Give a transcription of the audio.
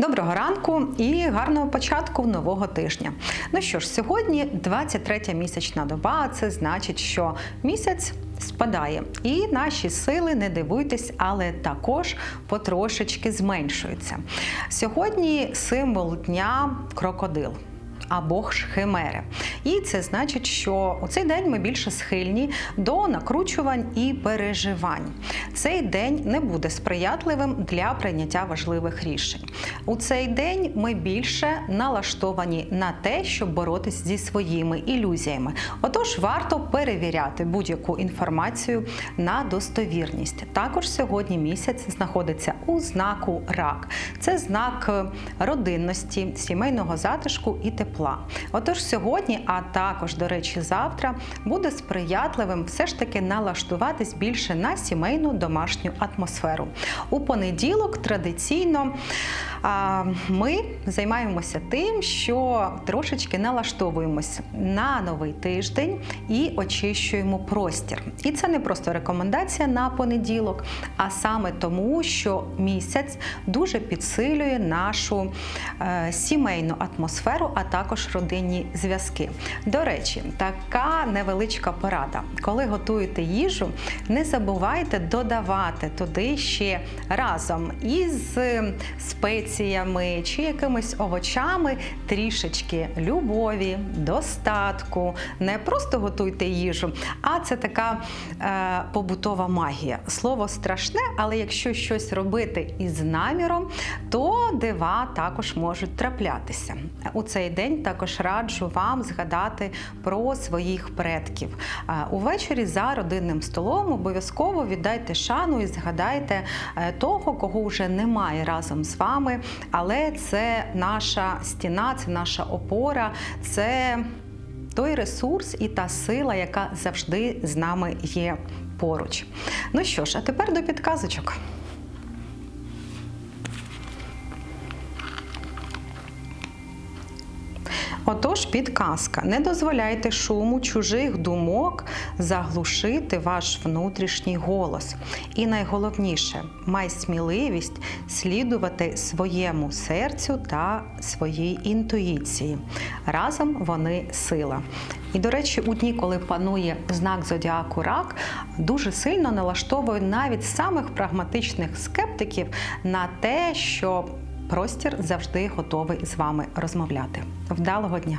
Доброго ранку і гарного початку нового тижня. Ну що ж, сьогодні 23 місячна доба. Це значить, що місяць. Спадає, і наші сили, не дивуйтесь, але також потрошечки зменшуються. Сьогодні символ дня крокодил або ж химери. І це значить, що у цей день ми більше схильні до накручувань і переживань. Цей день не буде сприятливим для прийняття важливих рішень. У цей день ми більше налаштовані на те, щоб боротись зі своїми ілюзіями. Отож, варто перевіряти будь-яку інформацію на достовірність. Також сьогодні місяць знаходиться у знаку рак. Це знак родинності, сімейного затишку і тепла. Отож, сьогодні, а також, до речі, завтра буде сприятливим все ж таки налаштуватись більше на сімейну домашню атмосферу. У понеділок традиційно а, ми займаємося тим, що трошечки налаштовуємось на новий тиждень і очищуємо простір. І це не просто рекомендація на понеділок, а саме тому, що місяць дуже підсилює нашу е, сімейну атмосферу, а також родинні зв'язки. До речі, така невеличка порада. Коли готуєте їжу, не забувайте додавати туди ще разом із е, спеціями чи якимись овочами трішечки любові, достатку. Не просто готуйте їжу, а це така е, побутова магія. Слово страшне, але якщо щось робити із наміром, то дива також можуть траплятися. У цей день також раджу вам згадати про своїх предків. Е, Увечері за родинним столом обов'язково віддайте шану і згадайте е, того, кого вже немає разом з вами, але це наша стіна, це наша опора, це той ресурс і та сила, яка завжди з нами є поруч. Ну що ж, а тепер до підказочок. Отож, підказка. Не дозволяйте шуму чужих думок заглушити ваш внутрішній голос. І найголовніше, май сміливість слідувати своєму серцю та своїй інтуїції. Разом вони сила. І, до речі, у дні, коли панує знак зодіаку рак, дуже сильно налаштовує навіть самих прагматичних скептиків на те, що простір завжди готовий з вами розмовляти. Вдалого дня!